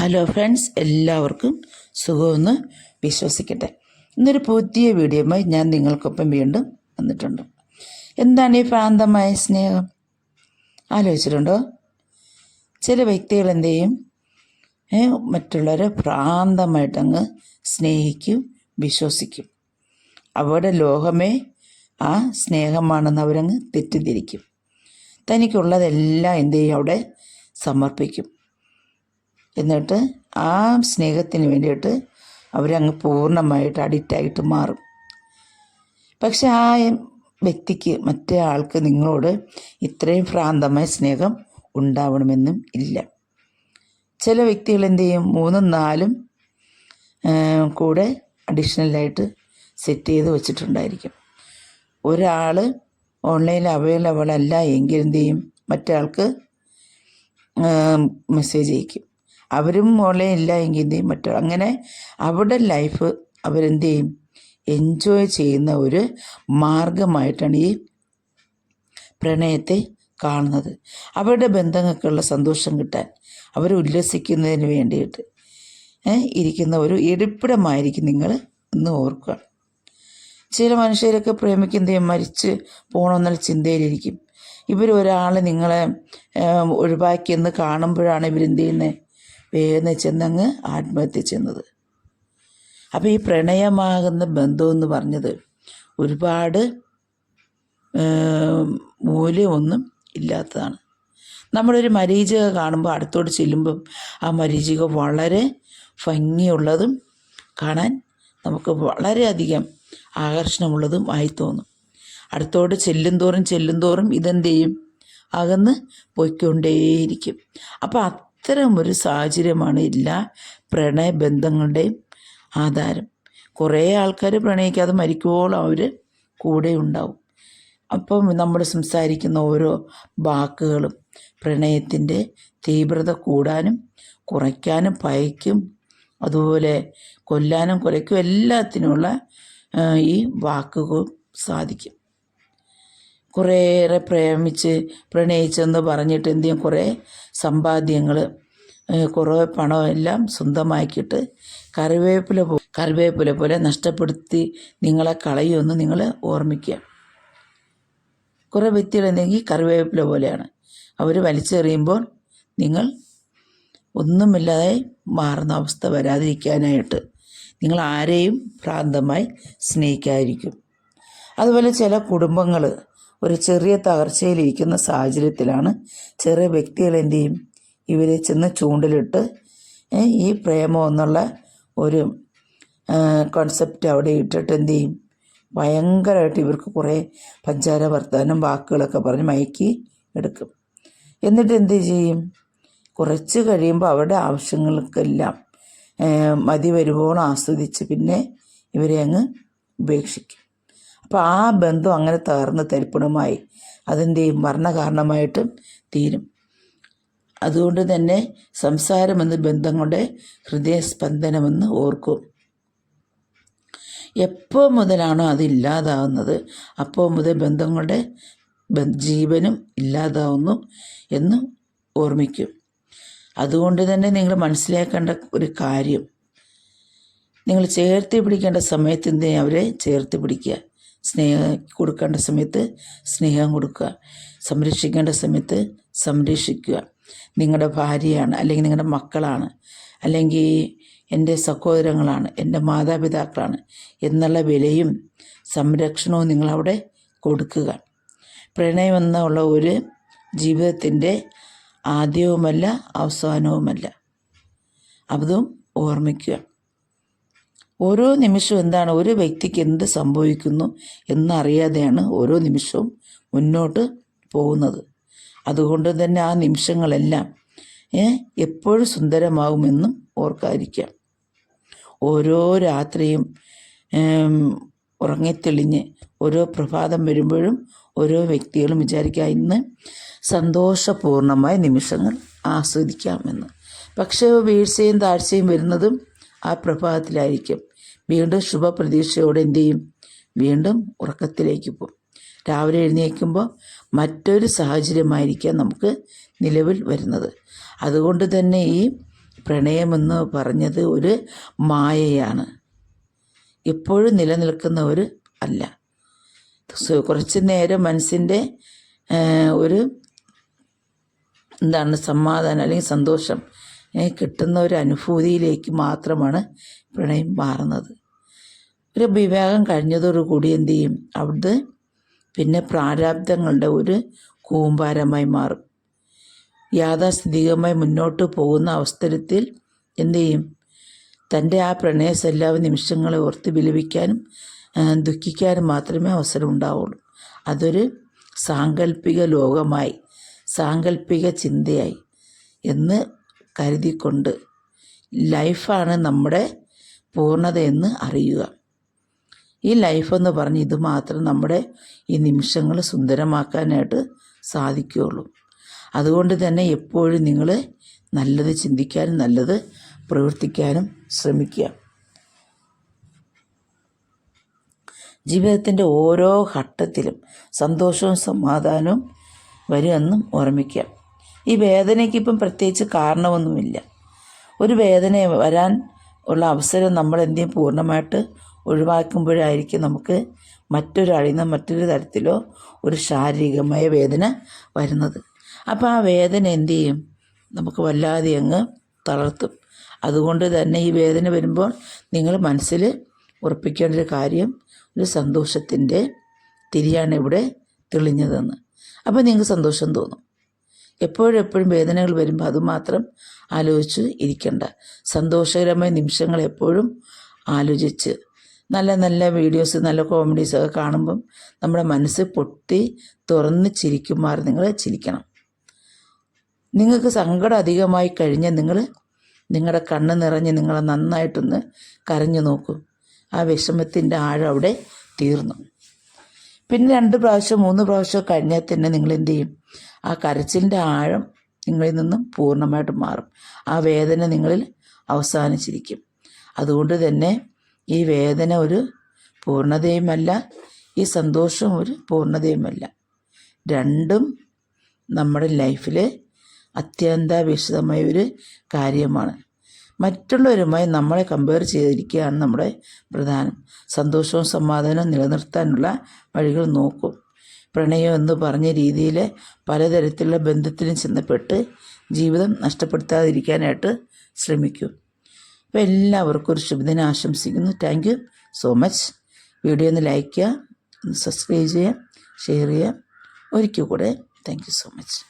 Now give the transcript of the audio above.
Hello friends എല്ലാവർക്കും സുഖമെന്ന് വിശ്വസിക്കട്ടെ. ഇന്നൊരു പുതിയ വീഡിയോയുമായി ഞാൻ നിങ്ങൾക്കൊപ്പം വീണ്ടും വന്നിട്ടുണ്ട്. എന്താണ് ഈ പ്രാന്തമായ സ്നേഹം? ആലോചിച്ചിട്ടുണ്ടോ? ചില വ്യക്തികൾ എന്ത് ചെയ്യും? മറ്റുള്ളവരെ ഭ്രാന്തമായിട്ടങ്ങ് സ്നേഹിക്കും വിശ്വസിക്കും. അവരുടെ ലോകമേ ആ സ്നേഹമാണെന്ന് അവരങ്ങ് തെറ്റിദ്ധരിക്കും. തനിക്കുള്ളതെല്ലാം എന്ത് ചെയ്യും? അവിടെ സമർപ്പിക്കും. എന്നിട്ട് ആ സ്നേഹത്തിന് വേണ്ടിയിട്ട് അവരങ്ങ് പൂർണമായിട്ട് അഡിക്റ്റായിട്ട് മാറും. പക്ഷെ ആ വ്യക്തിക്ക് മറ്റേ ആൾക്ക് നിങ്ങളോട് ഇത്രയും ഭ്രാന്തമായ സ്നേഹം ഉണ്ടാവണമെന്നും ഇല്ല. ചില വ്യക്തികൾ എന്ത് ചെയ്യും? മൂന്നും നാലും കൂടെ അഡീഷണലായിട്ട് സെറ്റ് ചെയ്ത് വെച്ചിട്ടുണ്ടായിരിക്കും. ഒരാൾ ഓൺലൈനിൽ അവൈലബിൾ അല്ല എങ്കിൽ എന്ത് ചെയ്യും? മറ്റേ മെസ്സേജ് അയക്കും. അവരും മോളെ ഇല്ല എങ്കിൽ എന്ത് ചെയ്യും മറ്റോ അങ്ങനെ അവിടെ ലൈഫ് അവരെന്ത് ചെയ്യും എൻജോയ് ചെയ്യുന്ന ഒരു മാർഗമായിട്ടാണ് ഈ പ്രണയത്തെ കാണുന്നത്. അവരുടെ ബന്ധങ്ങൾക്കുള്ള സന്തോഷം കിട്ടാൻ അവർ ഉല്ലസിക്കുന്നതിന് വേണ്ടിയിട്ട് ഇരിക്കുന്ന ഒരു ഇരിപ്പിടമായിരിക്കും നിങ്ങൾ ഒന്ന് ഓർക്കുക. ചില മനുഷ്യരൊക്കെ പ്രേമിക്കുന്നതും മരിച്ച് പോകണമെന്നുള്ള ചിന്തയിലിരിക്കും. ഇവർ നിങ്ങളെ ഒഴിവാക്കിയെന്ന് കാണുമ്പോഴാണ് ഇവരെന്ത് ചെയ്യുന്നത് വേഗം ചെന്നങ്ങ് ആത്മഹത്യ ചെന്നത്. അപ്പോൾ ഈ പ്രണയമാകുന്ന ബന്ധമെന്ന് പറഞ്ഞത് ഒരുപാട് മൂല്യമൊന്നും ഇല്ലാത്തതാണ്. നമ്മളൊരു മരീചിക കാണുമ്പോൾ അടുത്തോട്ട് ചെല്ലുമ്പം ആ മരീചിക വളരെ ഭംഗിയുള്ളതും കാണാൻ നമുക്ക് വളരെയധികം ആകർഷണമുള്ളതും ആയി തോന്നും. അടുത്തോട്ട് ചെല്ലും തോറും ചെല്ലും തോറും ഇതെന്ത് ചെയ്യും അകന്ന് പോയിക്കൊണ്ടേയിരിക്കും. അപ്പോൾ അത്തരം ഒരു സാഹചര്യമാണ് എല്ലാ പ്രണയബന്ധങ്ങളുടെയും ആധാരം. കുറേ ആൾക്കാർ പ്രണയിക്കാതെ മരിക്കുവോളം അവർ കൂടെ ഉണ്ടാവും. അപ്പം നമ്മൾ സംസാരിക്കുന്ന ഓരോ വാക്കുകളും പ്രണയത്തിന്റെ തീവ്രത കൂടാനും കുറയ്ക്കാനും ഭയക്കും അതുപോലെ കൊല്ലാനും കുറയ്ക്കും എല്ലാത്തിനുമുള്ള ഈ വാക്കുകൾ സാധിക്കും. കുറേയേറെ പ്രേമിച്ച് പ്രണയിച്ചെന്ന് പറഞ്ഞിട്ട് എന്ത് ചെയ്യും? കുറേ സമ്പാദ്യങ്ങൾ കുറേ പണം എല്ലാം സ്വന്തമാക്കിയിട്ട് കറിവേപ്പില പോ കറിവേപ്പില പോലെ നഷ്ടപ്പെടുത്തി നിങ്ങളെ കളയുമെന്ന് നിങ്ങൾ ഓർമ്മിക്കുക. കുറേ വ്യക്തികൾ എന്തെങ്കിൽ കറിവേപ്പില പോലെയാണ്. അവർ വലിച്ചെറിയുമ്പോൾ നിങ്ങൾ ഒന്നുമില്ലാതെ മാറുന്ന അവസ്ഥ വരാതിരിക്കാനായിട്ട് നിങ്ങൾ ആരെയും ഭ്രാന്തമായി സ്നേഹിക്കാതിരിക്കും. അതുപോലെ ചില കുടുംബങ്ങൾ ഒരു ചെറിയ തകർച്ചയിലിരിക്കുന്ന സാഹചര്യത്തിലാണ് ചെറിയ വ്യക്തികൾ എന്തു ചെയ്യും ഇവരെ ചെന്ന് ചൂണ്ടിലിട്ട് ഈ പ്രേമം എന്നുള്ള ഒരു കോൺസെപ്റ്റ് അവിടെ ഇട്ടിട്ട് എന്തു ചെയ്യും ഭയങ്കരമായിട്ട് ഇവർക്ക് കുറേ പഞ്ചാര വർത്താനം വാക്കുകളൊക്കെ പറഞ്ഞ് മയക്കി എടുക്കും. എന്നിട്ട് എന്ത് ചെയ്യും? കുറച്ച് കഴിയുമ്പോൾ അവരുടെ ആവശ്യങ്ങൾക്കെല്ലാം മതി വരുവോളം ആസ്വദിച്ച് പിന്നെ ഇവരെ അങ്ങ് ഉപേക്ഷിക്കും. അപ്പോൾ ആ ബന്ധം അങ്ങനെ തകർന്ന് തരിപ്പണമായി. അതിന്റെ മരണകാരണമായിട്ടും തീരും. അതുകൊണ്ട് തന്നെ സംസാരമെന്ന സംസാരമെന്ന് ബന്ധങ്ങളുടെ ഹൃദയസ്പന്ദനമെന്ന് ഓർക്കും. എപ്പോൾ മുതലാണോ അത് ഇല്ലാതാവുന്നത് അപ്പോൾ മുതൽ ബന്ധങ്ങളുടെ ജീവനും ഇല്ലാതാവുന്നു എന്ന് ഓർമ്മിക്കും. അതുകൊണ്ട് തന്നെ നിങ്ങൾ മനസ്സിലാക്കേണ്ട ഒരു കാര്യം നിങ്ങൾ ചേർത്ത് പിടിക്കേണ്ട സമയത്തിന്റെ അവരെ ചേർത്ത് പിടിക്കുക? സ്നേഹം കൊടുക്കേണ്ട സമയത്ത് സ്നേഹം കൊടുക്കുക. സംരക്ഷിക്കേണ്ട സമയത്ത് സംരക്ഷിക്കുക. നിങ്ങളുടെ ഭാര്യയാണ് അല്ലെങ്കിൽ നിങ്ങളുടെ മക്കളാണ് അല്ലെങ്കിൽ എന്റെ സഹോദരങ്ങളാണ് എന്റെ മാതാപിതാക്കളാണ് എന്നുള്ള വിലയും സംരക്ഷണവും നിങ്ങളവിടെ കൊടുക്കുക. പ്രണയം എന്നുള്ള ഒരു ജീവിതത്തിന്റെ ആദ്യവുമല്ല അവസാനവുമല്ല. അതും ഓർമ്മിക്കുക. ഓരോ നിമിഷവും എന്താണ്? ഒരു വ്യക്തിക്ക് എന്ത് സംഭവിക്കുന്നു എന്നറിയാതെയാണ് ഓരോ നിമിഷവും മുന്നോട്ട് പോകുന്നത്. അതുകൊണ്ട് തന്നെ ആ നിമിഷങ്ങളെല്ലാം എപ്പോഴും സുന്ദരമാകുമെന്നും ഓർക്കാതിരിക്കാം. ഓരോ രാത്രിയും ഉറങ്ങിത്തെളിഞ്ഞ് ഓരോ പ്രഭാതം വരുമ്പോഴും ഓരോ വ്യക്തികളും വിചാരിക്കുക ഇന്ന് സന്തോഷപൂർണമായ നിമിഷങ്ങൾ ആസ്വദിക്കാമെന്ന്. പക്ഷേ വീഴ്ചയും താഴ്ചയും വരുന്നതും ആ പ്രഭാതത്തിലായിരിക്കും. വീണ്ടും ശുഭപ്രതീക്ഷയോടെ എന്ത് ചെയ്യും? വീണ്ടും ഉറക്കത്തിലേക്ക് പോകും. രാവിലെ എഴുന്നേൽക്കുമ്പോൾ മറ്റൊരു സാഹചര്യമായിരിക്കാം നമുക്ക് നിലവിൽ വരുന്നത്. അതുകൊണ്ട് തന്നെ ഈ പ്രണയമെന്ന് പറഞ്ഞത് ഒരു മായയാണ്. എപ്പോഴും നിലനിൽക്കുന്ന ഒരു അല്ല. കുറച്ച് നേരം മനസ്സിന്റെ ഒരു എന്താണ് സമാധാനം അല്ലെങ്കിൽ സന്തോഷം കിട്ടുന്ന ഒരു അനുഭൂതിയിലേക്ക് മാത്രമാണ് പ്രണയം മാറുന്നത്. ഒരു വിവാഹം കഴിഞ്ഞതോടുകൂടി എന്തു ചെയ്യും? അവിടെ പിന്നെ പ്രാരാബ്ദങ്ങളുടെ ഒരു കൂമ്പാരമായി മാറും. യാഥാസ്ഥിതികമായി മുന്നോട്ട് പോകുന്ന അവസരത്തിൽ എന്തു ചെയ്യും? തന്റെ ആ പ്രണയസെല്ലാ നിമിഷങ്ങളെ ഓർത്ത് വിലപിക്കാനും ദുഃഖിക്കാനും മാത്രമേ അവസരം ഉണ്ടാവുള്ളൂ. അതൊരു സാങ്കല്പിക ലോകമായി സാങ്കല്പിക ചിന്തയായി എന്ന് കരുതിക്കൊണ്ട് ലൈഫാണ് നമ്മുടെ പൂർണതയെന്ന് അറിയുക. ഈ ലൈഫെന്ന് പറഞ്ഞ് ഇത് മാത്രം നമ്മുടെ ഈ നിമിഷങ്ങൾ സുന്ദരമാക്കാനായിട്ട് സാധിക്കുകയുള്ളൂ. അതുകൊണ്ട് തന്നെ എപ്പോഴും നിങ്ങൾ നല്ലത് ചിന്തിക്കാനും നല്ലത് പ്രവർത്തിക്കാനും ശ്രമിക്കുക. ജീവിതത്തിന്റെ ഓരോ ഘട്ടത്തിലും സന്തോഷവും സമാധാനവും വരുമെന്നും ഓർമ്മിക്കുക. ഈ വേദനയ്ക്കിപ്പം പ്രത്യേകിച്ച് കാരണമൊന്നുമില്ല. ഒരു വേദന വരാൻ ഉള്ള അവസരം നമ്മൾ എന്ത് ചെയ്യും പൂർണമായിട്ട് ഒഴിവാക്കുമ്പോഴായിരിക്കും നമുക്ക് മറ്റൊരാളിൽ നിന്ന് മറ്റൊരു തരത്തിലോ ഒരു ശാരീരികമായ വേദന വരുന്നത്. അപ്പോൾ ആ വേദന എന്ത് ചെയ്യും? നമുക്ക് വല്ലാതെ അങ്ങ് തളർത്തും. അതുകൊണ്ട് തന്നെ ഈ വേദന വരുമ്പോൾ നിങ്ങൾ മനസ്സിൽ ഉറപ്പിക്കേണ്ട ഒരു കാര്യം ഒരു സന്തോഷത്തിന്റെ തിരിയാണ് ഇവിടെ തെളിഞ്ഞതെന്ന്. അപ്പോൾ നിങ്ങൾക്ക് സന്തോഷം തോന്നും. എപ്പോഴും എപ്പോഴും വേദനകൾ വരുമ്പോൾ അതുമാത്രം ആലോചിച്ച് ഇരിക്കണ്ട. സന്തോഷകരമായ നിമിഷങ്ങൾ എപ്പോഴും ആലോചിച്ച്. നല്ല നല്ല വീഡിയോസ് നല്ല കോമഡീസ് ഒക്കെ കാണുമ്പം നമ്മുടെ മനസ്സ് പൊട്ടി തുറന്ന് ചിരിക്കുമാർ നിങ്ങൾ ചിരിക്കണം. നിങ്ങൾക്ക് സങ്കടം അധികമായി കഴിഞ്ഞാൽ നിങ്ങൾ നിങ്ങളുടെ കണ്ണ് നിറഞ്ഞ് നിങ്ങളെ നന്നായിട്ടൊന്ന് കരഞ്ഞു നോക്കും. ആ വിഷമത്തിന്റെ ആഴം അവിടെ തീർന്നു. പിന്നെ രണ്ട് പ്രാവശ്യം മൂന്ന് പ്രാവശ്യം കഴിഞ്ഞാൽ തന്നെ നിങ്ങൾ എന്ത് ചെയ്യും? ആ കരച്ചിലിന്റെ ആഴം നിങ്ങളിൽ നിന്നും പൂർണമായിട്ട് മാറും. ആ വേദന നിങ്ങളിൽ അവസാനിച്ചിരിക്കും. അതുകൊണ്ട് തന്നെ ഈ വേദന ഒരു പൂർണതയുമല്ല ഈ സന്തോഷം ഒരു പൂർണതയുമല്ല. രണ്ടും നമ്മുടെ ലൈഫിൽ അത്യന്താപേക്ഷിതമായ ഒരു കാര്യമാണ്. മറ്റുള്ളവരുമായി നമ്മളെ കമ്പയർ ചെയ്തിരിക്കുകയാണ് നമ്മുടെ പ്രധാനം. സന്തോഷവും സമാധാനവും നിലനിർത്താനുള്ള വഴികൾ നോക്കും. പ്രണയം എന്ന് പറഞ്ഞ രീതിയിൽ പലതരത്തിലുള്ള ബന്ധത്തിലും ചെന്നപ്പെട്ട് ജീവിതം നഷ്ടപ്പെടുത്താതിരിക്കാനായിട്ട് ശ്രമിക്കും. അപ്പോൾ എല്ലാവർക്കും ഒരു ശുഭദിനം ആശംസിക്കുന്നു. Thank you so much video ഒന്ന് ലൈക്ക് ചെയ്യുക ഒന്ന് സബ്സ്ക്രൈബ് ചെയ്യുക ഷെയർ ചെയ്യുക. ഒരിക്കൽ കൂടെ. Thank you so much